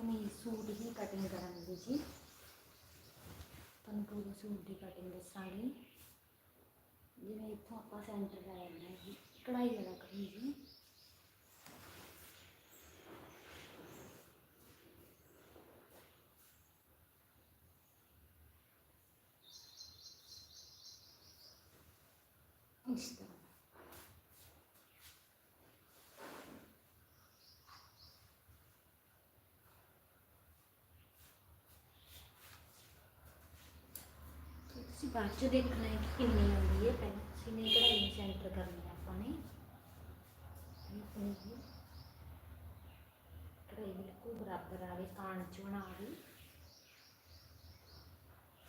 ਕਮੀਜ਼ suit ਦੀ cutting ਕਰਾਂਗੇ ਜੀ। ਤੁਹਾਨੂੰ ਪੂਰੇ ਸੂਟ ਦੀ ਕਟਿੰਗ ਦੱਸਾਂਗੀ। ਜਿਵੇਂ ਇੱਥੋਂ ਆਪਾਂ ਸੈਂਟਰ ਲੈ ਲੈਣਾ ਹੈ ਜੀ ਕਢਾਈ ਵਾਲਾ ਕਮੀਜ਼। ਇਸ ਤਰ੍ਹਾਂ ਤੇ ਤੁਸੀਂ ਬਾਅਦ ਚ ਦੇਖਣਾ ਹੈ ਕਿ ਕਿੰਨੀ ਆਉਂਦੀ ਹੈ ਪਹਿਲਾਂ ਤੁਸੀਂ ਨੇ ਕਢਾਈ ਨੂੰ ਸੈਂਟਰ ਕਰਨਾ ਹੈ ਆਪਾਂ ਨੇ ਇਹ ਆਪਣੀ ਜੀ ਕਢਾਈ ਬਿਲਕੁਲ ਬਰਾਬਰ ਆਵੇ ਕਾਣ ਚ ਬਣਾ ਆਵੇ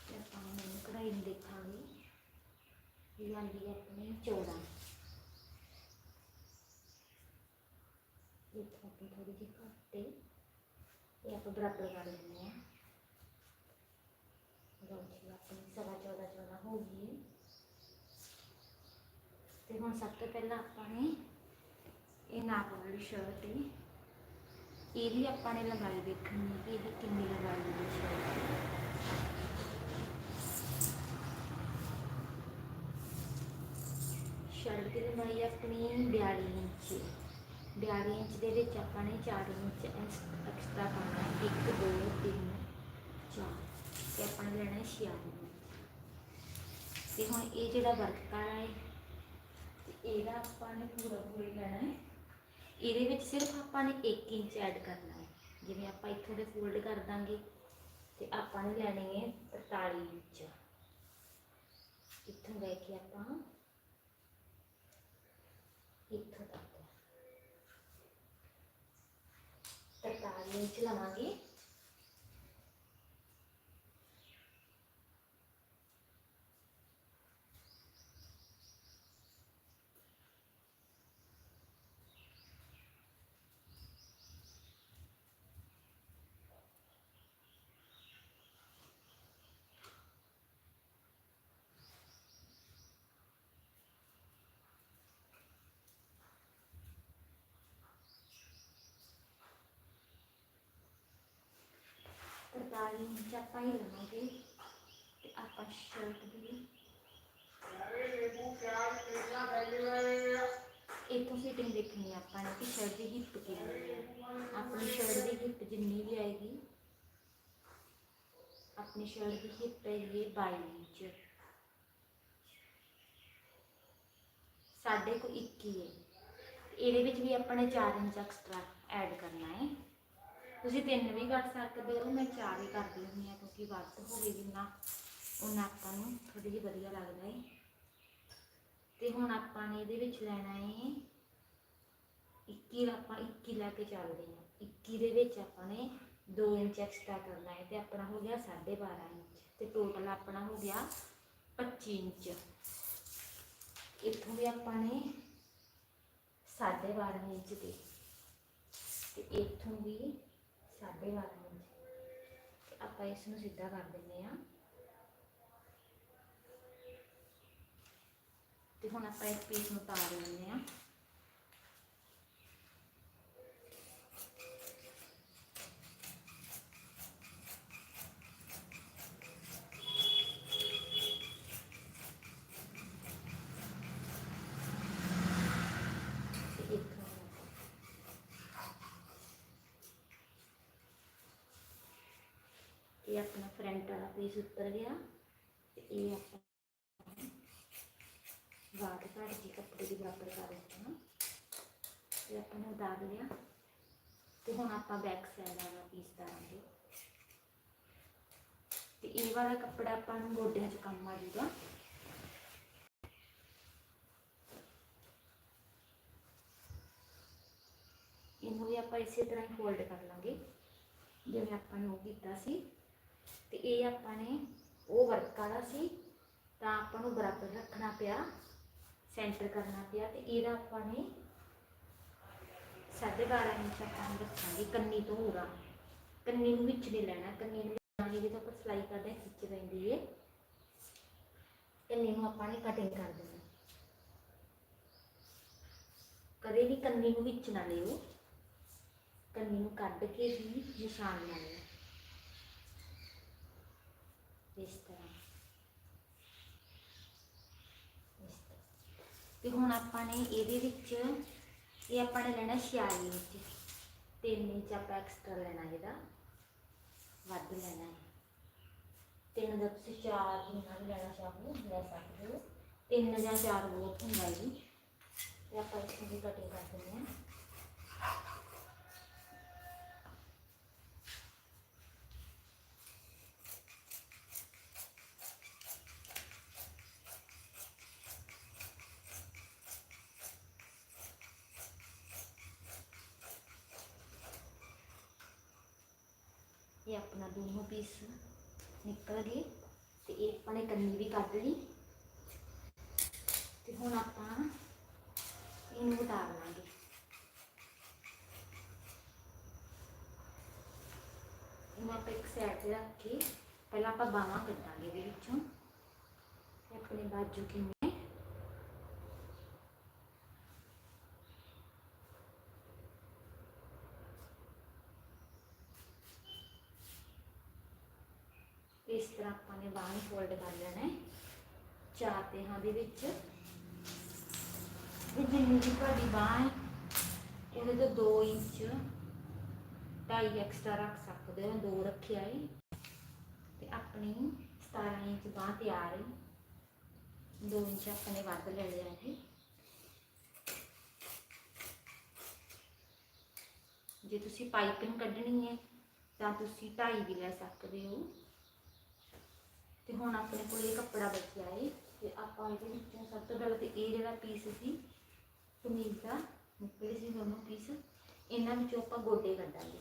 ਤੇ ਆਪਾਂ ਹੁਣ ਇਹਨੂੰ ਕਢਾਈ ਨੂੰ ਦੇਖਾਂਗੇ ਇਹ ਆਉਂਦੀ ਹੈ ਆਪਣੀ 14 ਇਹ ਥੋੜੀ ਥੋੜੀ ਜਿਹੀ ਘੱਟ ਹੈ ਇਹ ਆਪਾਂ ਬਰਾਬਰ ਕਰ ਲੈਂਦੇ ਹਾਂ ਲਓ ਜੀ ਆਪਣੀ ਸਵਾ ਚੌਦਾਂ ਚੌਦਾਂ ਹੋ ਗਈ ਹੈ ਤੇ ਹੁਣ ਸਭ ਤੋਂ ਪਹਿਲਾਂ ਆਪਾਂ ਨੇ ਇਹ ਨਾਪ ਵਾਲੀ ਸ਼ਰਟ ਹੈ। ਇਹਦੀ ਆਪਾਂ ਨੇ ਲੰਬਾਈ ਦੇਖਣੀ ਹੈ ਕਿ ਇਹ ਕਿੰਨੀ ਲੰਬਾਈ ਦੀ ਸ਼ਰਟ ਹੈ। ਸ਼ਰਟ ਦੀ ਲੰਬਾਈ ਆਪਣੀ 42 ਇੰਚ 42 ਇੰਚ ਦੇ ਵਿੱਚ ਆਪਾਂ ਨੇ 4 ਇੰਚ ਐਕਸਟਰਾ ਪਾਉਣਾ ਹੈ। 1 2 3 4 ਤੇ ਆਪਾਂ ਨੇ ਲੈਣਾ ਹੈ 96 ਤੇ ਹੁਣ ਇਹ ਜਿਹੜਾ ਵਰਕ ਕਾਰਾ ਹੈ ਤੇ ਇਹਦਾ ਆਪਾਂ ਨੇ ਪੂਰਾ ਪੂਰਾ ਲੈਣਾ ਹੈ। ਇਹਦੇ ਵਿੱਚ ਸਿਰਫ ਆਪਾਂ ਨੇ 1 ਇੰਚ ਐਡ ਕਰਨਾ ਹੈ। ਜਿਵੇਂ ਆਪਾਂ ਇੱਥੋਂ ਦੇ ਫੋਲਡ ਕਰ ਦਾਂਗੇ ਤੇ ਆਪਾਂ ਨੇ ਲੈਣੀ ਹੈ 43 ਇੰਚ। ਇੱਥੋਂ ਲੈ ਕੇ ਆਪਾਂ ਇੱਥੋਂ ਤੱਕ। 43 ਇੰਚ ਲਵਾਂਗੇ। ਤਰਤਾਲੀ ਇੰਚ ਆਪਾਂ ਹੀ ਲਵਾਂਗੇ ਤੇ ਆਪਾਂ ਸ਼ਰਟ ਦੀ ਇੱਥੋਂ ਫਿਟਿੰਗ ਦੇਖਣੀ ਆ ਆਪਾਂ ਨੇ ਕਿ ਸ਼ਰਟ ਦੀ ਹਿੱਪ ਕਿੰਨੀ ਹੈ ਆਪਣੀ ਸ਼ਰਟ ਦੀ ਹਿੱਪ ਜਿੰਨੀ ਵੀ ਆਏਗੀ ਆਪਣੀ ਸ਼ਰਟ ਦੀ ਹਿੱਪ ਹੈਗੀ ਹੈ 22 ਇੰਚ ਸਾਡੇ ਕੋਲ 21 ਹੈ ਇਹਦੇ ਵਿੱਚ ਵੀ ਆਪਾਂ ਨੇ 4 ਇੰਚ ਐਕਸਟਰਾ ਐਡ ਕਰਨਾ ਹੈ ਤੁਸੀਂ ਤਿੰਨ ਵੀ ਕੱਟ ਸਕਦੇ ਹੋ, ਮੈਂ ਚਾਰ ਹੀ ਕਰਦੀ ਹੁੰਦੀ ਹਾਂ, ਕਿਉਂਕਿ ਵੱਧ ਹੋਵੇ ਜਿੰਨਾ ਉਹਨਾਂ ਆਪਾਂ ਨੂੰ ਥੋੜੀ ਜਿਹੀ ਵਧੀਆ ਲੱਗਦਾ ਹੈ ਤੇ ਹੁਣ ਆਪਾਂ ਨੇ ਇਹਦੇ ਵਿੱਚ ਲੈਣਾ ਹੈ 21 ਆਪਾਂ 21 ਲੈ ਕੇ ਚੱਲਦੇ ਹਾਂ। 21 ਦੇ ਵਿੱਚ ਆਪਾਂ ਨੇ 2 ਇੰਚ ਐਕਸਟਰਾ ਕਰਨਾ ਹੈ ਤੇ ਆਪਣਾ ਹੋ ਗਿਆ 12.5 ਇੰਚ। ਤੇ ਟੋਟਲ ਆਪਣਾ ਹੋ ਗਿਆ 25 ਇੰਚ। ਇੱਥੋਂ ਵੀ ਆਪਾਂ ਨੇ 12.5 ਇੰਚ ਦੇ। ਤੇ ਇੱਥੋਂ ਵੀ 12.5 ਇੰਚ ਆਪਾਂ ਇਸ ਨੂੰ ਸਿੱਧਾ ਕਰ ਦਿੰਦੇ ਆ ਤੇ ਹੁਣ ਆਪਾਂ ਇਸ ਪੀਸ ਨੂੰ ਤਾਰ ਲੈਂਦੇ ਆ ਤੇ ਇੱਥੋਂ ਇਹ ਆਪਣਾ ਫਰੰਟ ਵਾਲਾ ਪੀਸ ਉੱਤਰ ਗਿਆ ਤੇ ਇਹ ਆਪਾਂ ਬਾਅਦ ਘੱਟ ਜੀ ਕੱਪੜੇ ਦੀ ਬਰਾਬਰ ਕਰ ਲੈਣਾ ਤੇ ਆਪਾਂ ਨੇ ਦਾਗ ਲਿਆ ਤੇ ਹੁਣ ਆਪਾਂ ਬੈਕ ਸਾਈਡ ਵਾਲਾ ਪੀਸ ਦਾਂਗੇ ਤੇ ਇਹ ਵਾਲਾ ਕੱਪੜਾ ਆਪਾਂ ਨੂੰ ਗੋਡਿਆਂ 'ਚ ਕੰਮ ਆ ਜੂਗਾ ਇਹਨੂੰ ਵੀ ਆਪਾਂ ਇਸੇ ਤਰ੍ਹਾਂ ਹੀ ਫੋਲਡ ਕਰ ਲਾਂਗੇ। ਜਿਵੇਂ ਆਪਾਂ ਨੂੰ ਉਹ ਕੀਤਾ ਸੀ। ਤੇ ਇਹ ਆਪਾਂ ਨੇ ਉਹ ਵਰਕ ਵਾਲਾ ਸੀ, ਤਾਂ ਆਪਾਂ ਨੂੰ ਬਰਾਬਰ ਰੱਖਣਾ ਪਿਆ ਸੈਂਟਰ ਕਰਨਾ ਪਿਆ ਤੇ ਇਹਦਾ ਆਪਾਂ ਨੇ 12.5 ਇੰਚ ਆਪਾਂ ਨੂੰ ਰੱਖਾਂਗੇ ਕੰਨੀ ਤੋਂ ਹੋਰਾ ਕੰਨੀ ਨੂੰ ਵਿੱਚ ਨਹੀਂ ਲੈਣਾ, ਕੰਨੀ ਨੂੰ ਲੈਣਾ ਜਦੋਂ ਆਪਾਂ ਸਿਲਾਈ ਕਰਦੇ ਖਿੱਚ ਪੈਂਦੀ ਏ ਕੰਨੀ ਨੂੰ ਆਪਾਂ ਨੇ ਕਟਿੰਗ ਕਰ ਦੇਣਾ। ਕਦੇ ਵੀ ਕੰਨੀ ਨੂੰ ਵਿੱਚ ਨਾ ਲਿਓ। ਕੰਨੀ ਨੂੰ ਕੱਢ ਕੇ ਵੀ ਨਿਸ਼ਾਨ ਲਾਉਣੇ। ਇਸ ਤਰ੍ਹਾਂ ਇਸ ਤਰ੍ਹਾਂ। ਤੇ ਹੁਣ ਆਪਾਂ ਨੇ ਇਹਦੇ ਵਿੱਚ ਇਹ ਆਪਾਂ ਨੇ ਲੈਣਾ 46 ਇੰਚ 3 ਇੰਚ ਆਪਾਂ ਐਕਸਟਰਾ ਲੈਣਾ ਇਹਦਾ। ਵੱਧ ਲੈਣਾ ਹੈ। ਤਿੰਨ ਦਾ ਤੁਸੀਂ ਚਾਰ ਜਿੰਨਾ ਵੀ ਲੈਣਾ ਚਾਹੋ ਲੈ ਸਕਦੇ ਹੋ। ਤਿੰਨ ਜਾਂ ਚਾਰ ਬਹੁਤ ਹੁੰਦਾ ਜੀ ਇਹ ਆਪਾਂ ਇਸ ਦੀ ਕਟਿੰਗ ਕਰ ਦਿੰਦੇ ਹਾਂ। ਇਹ ਆਪਣਾ ਦੋਨੋਂ ਪੀਸ ਨਿਕਲ ਗਏ ਤੇ ਇਹ ਆਪਾਂ ਨੇ ਕੰਨੀ ਵੀ ਕੱਢ ਲਈ ਤੇ ਹੁਣ ਆਪਾਂ ਇਹਨੂੰ ਉਤਾਰ ਲਾਂਗੇ ਇਹਨੂੰ ਆਪਾਂ ਇੱਕ ਸਾਈਡ ਤੇ ਰੱਖ ਕੇ ਪਹਿਲਾਂ ਆਪਾਂ ਬਾਹਾਂ ਕੱਢਾਂਗੇ ਇਹਦੇ ਵਿੱਚੋਂ ਤੇ ਆਪਣੇ ਬਾਜੂ ਕਿਵੇਂ ਇਸ ਤਰ੍ਹਾਂ ਆਪਾਂ ਨੇ ਬਾਹਾਂ ਫੋਲਡ ਕਰ ਲੈਣਾ ਹੈ ਚਾਰ ਤੇਹਾਂ ਦੇ ਵਿੱਚ। ਇਹ ਜਿੰਨੀ ਵੀ ਤੁਹਾਡੀ ਬਾਂਹ ਹੈ, ਉਹਦੇ ਤੋਂ 2 ਇੰਚ ਢਾਈ ਐਕਸਟਰਾ ਰੱਖ ਸਕਦੇ ਹੋ, ਦੋ ਰੱਖਿਆ ਹੈ ਤੇ ਆਪਣੀ 17 ਇੰਚ ਬਾਂਹ ਤਿਆਰ ਹੈ 2 ਇੰਚ ਆਪਣੇ ਵੱਧ ਲੈ ਲਿਆ ਹੈ ਜੇ ਤੁਸੀਂ ਪਾਈਪਿੰਗ ਕੱਢਣੀ ਹੈ ਤਾਂ ਤੁਸੀਂ ਢਾਈ ਵੀ ਲੈ ਸਕਦੇ ਹੋ। ਤੇ ਹੁਣ ਆਪਣੇ ਕੋਲ ਇਹ ਕੱਪੜਾ ਬਚਿਆ ਹੈ ਤੇ ਆਪਾਂ ਇਹਦੇ ਵਿੱਚੋਂ ਸਭ ਤੋਂ ਪਹਿਲਾਂ ਤੇ ਇਹ ਜਿਹੜਾ ਪੀਸ ਸੀ ਕਮੀਜ਼ ਦਾ ਨਿਕਲੇ ਸੀ ਦੋਨੋਂ ਪੀਸ ਇਹਨਾਂ ਵਿੱਚੋਂ ਆਪਾਂ ਗੋਡੇ ਕੱਢਾਂਗੇ।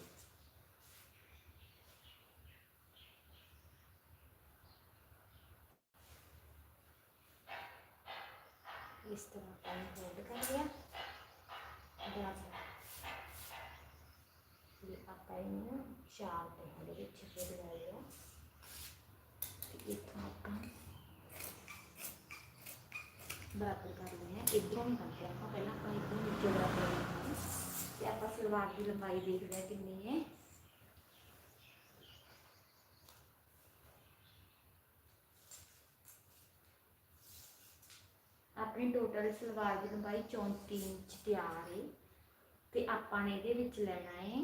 ਇਸ ਤਰ੍ਹਾਂ ਆਪਾਂ ਹੋਲਡ ਕਰ ਲਿਆ। ਬਰਾਬਰ ਇਹ ਆਪਾਂ ਇਹਨੂੰ ਚਾਰ ਦੇ ਵਿੱਚ ਫਿਰ ਲਾਇਆ ਤੇ ਇੱਥੋਂ ਆਪਾਂ ਬਰਾਬਰ ਕਰ ਲੈਣਾ ਇਧਰੋਂ ਨਹੀਂ ਕਰਦੇ ਆਪਾਂ ਪਹਿਲਾਂ ਆਪਾਂ ਇਧਰੋਂ ਨੀਚੇ ਬਰਾਬਰ ਕਰਨਾ ਤੇ ਆਪਾਂ ਸਲਵਾਰ ਦੀ ਲੰਬਾਈ ਦੇਖਦੇ ਹਾਂ ਕਿੰਨੀ ਹੈ। ਆਪਣੀ ਟੋਟਲ ਸਲਵਾਰ ਦੀ ਲੰਬਾਈ 34 ਇੰਚ ਤਿਆਰ ਹੈ। ਤੇ ਆਪਾਂ ਨੇ ਇਹਦੇ ਵਿੱਚ ਲੈਣਾ ਹੈ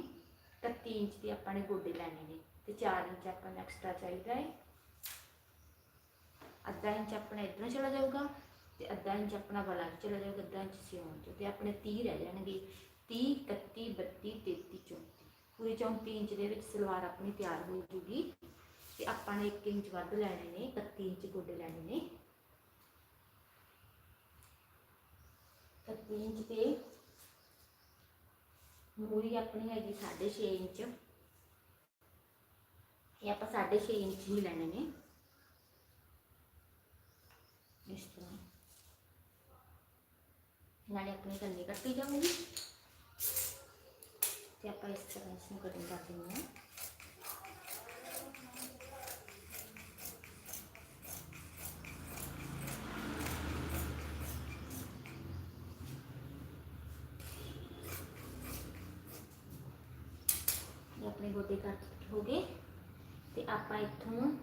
31 ਇੰਚ ਦੀ ਆਪਾਂ ਨੇ ਗੋਡੇ ਲੈਣੇ ਨੇ। ਤੇ 4 ਇੰਚ ਆਪਾਂ ਨੂੰ ਐਕਸਟਰਾ ਚਾਹੀਦਾ ਹੈ। ਅੱਧਾ ਇੰਚ ਆਪਣਾ ਇਧਰੋਂ ਚਲਾ ਜਾਊਗਾ। ਤੇ ਅੱਧਾ ਇੰਚ ਆਪਣਾ ਗਲਾ ਵੀ ਚਲਾ ਜਾਊਗਾ, ਅੱਧਾ ਇੰਚ ਸਿਉਣ ਚ ਤੇ ਆਪਣੇ 30 ਰਹਿ ਜਾਣਗੇ। 30 31 32 33 34 ਪੂਰੀ 34 ਇੰਚ ਦੇ ਵਿੱਚ ਸਲਵਾਰ ਆਪਣੀ ਤਿਆਰ ਹੋ ਜੂਗੀ। ਤੇ ਆਪਾਂ ਨੇ 1 ਇੰਚ ਵੱਧ ਲੈਣੇ ਨੇ 31 ਇੰਚ ਗੋਡੇ ਲੈਣੇ ਨੇ। 31 ਇੰਚ ਤੇ ਮੂਰੀ ਆਪਣੀ ਹੈਗੀ 6.5 ਇੰਚ। ਇਹ ਆਪਾਂ 6.5 ਇੰਚ ਹੀ ਲੈਣੇ ਨੇ। ਇਸ ਤਰ੍ਹਾਂ। ਨਾਲੇ ਆਪਣੀ ਕੰਨੀ ਕੱਟੀ ਜਾਊਗੀ। ਤੇ ਆਪਾਂ ਇਸ ਤਰ੍ਹਾਂ ਇਸ ਨੂੰ ਕਟਿੰਗ ਕਰ ਦਿੰਦੇ ਹਾਂ। ਆਪਣੇ ਗੋਡੇ ਕੱਟ ਹੋ ਗਏ। ਤੇ ਆਪਾਂ ਇੱਥੋਂ